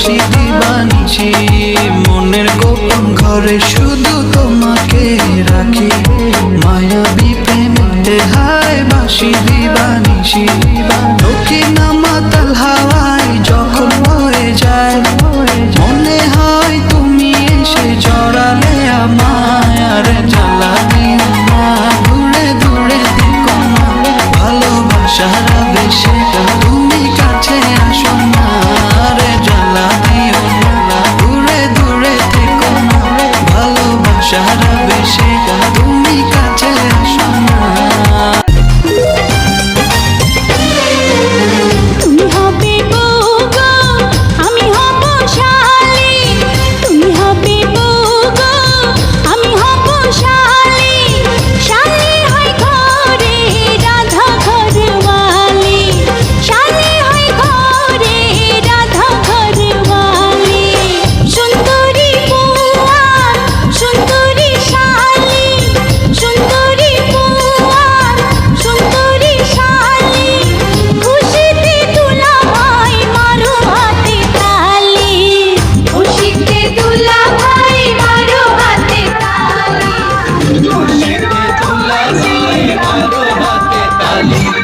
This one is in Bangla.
ভালোবাসি দিবানছি মনের গোপন ঘরে শুধু তোমাকে রাখি। মায়াবী প্রেমে হায় বাসি দিবানছি। দিবা Charlie.